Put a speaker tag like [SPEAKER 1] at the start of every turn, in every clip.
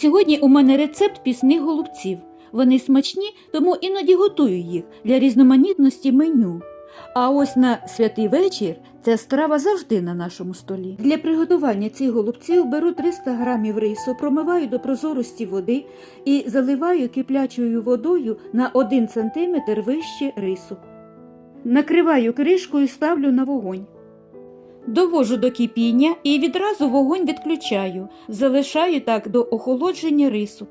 [SPEAKER 1] Сьогодні у мене рецепт пісних голубців. Вони смачні, тому іноді готую їх для різноманітності меню. А ось на святий вечір ця страва завжди на нашому столі. Для приготування цих голубців беру 300 грамів рису, промиваю до прозорості води і заливаю киплячою водою на 1 см вище рису. Накриваю кришкою, ставлю на вогонь. Довожу до кипіння і відразу вогонь відключаю, залишаю так до охолодження рису.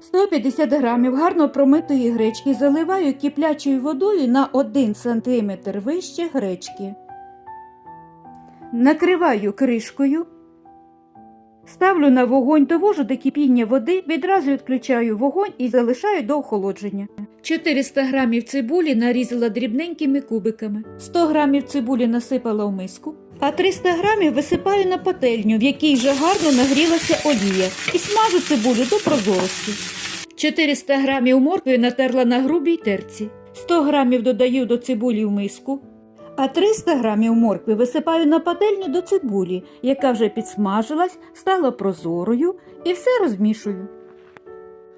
[SPEAKER 1] 150 грамів гарно промитої гречки заливаю киплячою водою на 1 см вище гречки. Накриваю кришкою. Ставлю на вогонь, довожу до кипіння води, відразу відключаю вогонь і залишаю до охолодження. 400 грамів цибулі нарізала дрібненькими кубиками, 100 грамів цибулі насипала в миску, а 300 грамів висипаю на пательню, в якій вже гарно нагрілася олія, і смажу цибулю до прозорості. 400 грамів моркви натерла на грубій терці, 100 грамів додаю до цибулі в миску, а 300 грамів моркви висипаю на пательню до цибулі, яка вже підсмажилась, стала прозорою, і все розмішую.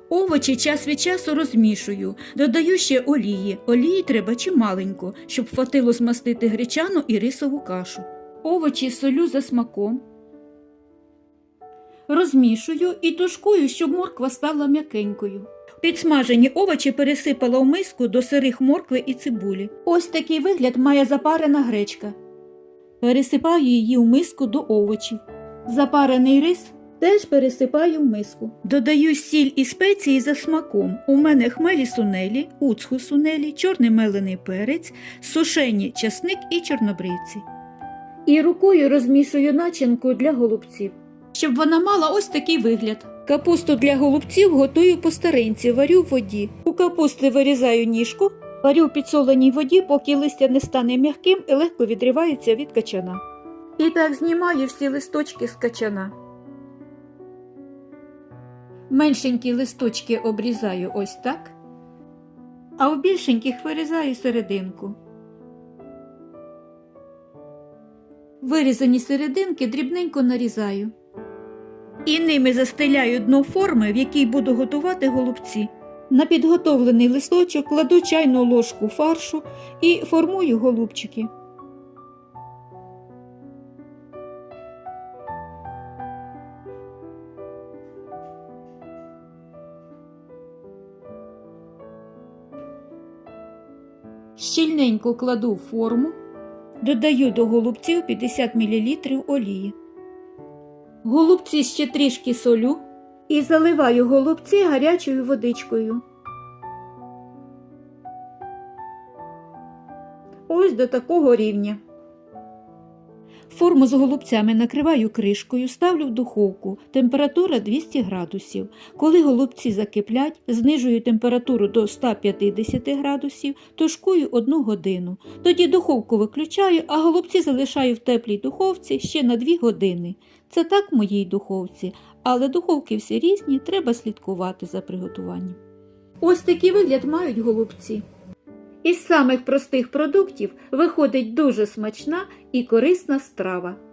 [SPEAKER 1] Овочі час від часу розмішую, додаю ще олії. Олії треба чималенько, щоб хватило змастити гречану і рисову кашу. Овочі солю за смаком. Розмішую і тушкую, щоб морква стала м'якенькою. Підсмажені овочі пересипала в миску до сирих моркви і цибулі. Ось такий вигляд має запарена гречка. Пересипаю її в миску до овочів. Запарений рис теж пересипаю в миску. Додаю сіль і спеції за смаком. У мене хмелі сунелі, уцху сунелі, чорний мелений перець, сушені часник і чорнобривці. І рукою розмішую начинку для голубців, щоб вона мала ось такий вигляд. Капусту для голубців готую по старинці, варю в воді. У капусти вирізаю ніжку, варю в підсоленій воді, поки листя не стане м'яким і легко відривається від качана. І так знімаю всі листочки з качана. Меншенькі листочки обрізаю ось так, а в більшеньких вирізаю серединку. Вирізані серединки дрібненько нарізаю. І ними застеляю дно форми, в якій буду готувати голубці. На підготовлений листочок кладу чайну ложку фаршу і формую голубчики. Щільненько кладу форму, додаю до голубців 50 мл олії. Голубці ще трішки солю і заливаю голубці гарячою водичкою. Ось до такого рівня. Форму з голубцями накриваю кришкою, ставлю в духовку. Температура 200 градусів. Коли голубці закиплять, знижую температуру до 150 градусів, тушкую 1 годину. Тоді духовку виключаю, а голубці залишаю в теплій духовці ще на 2 години. Це так в моїй духовці, але духовки всі різні, треба слідкувати за приготуванням. Ось такий вигляд мають голубці. Із самих простих продуктів виходить дуже смачна і корисна страва.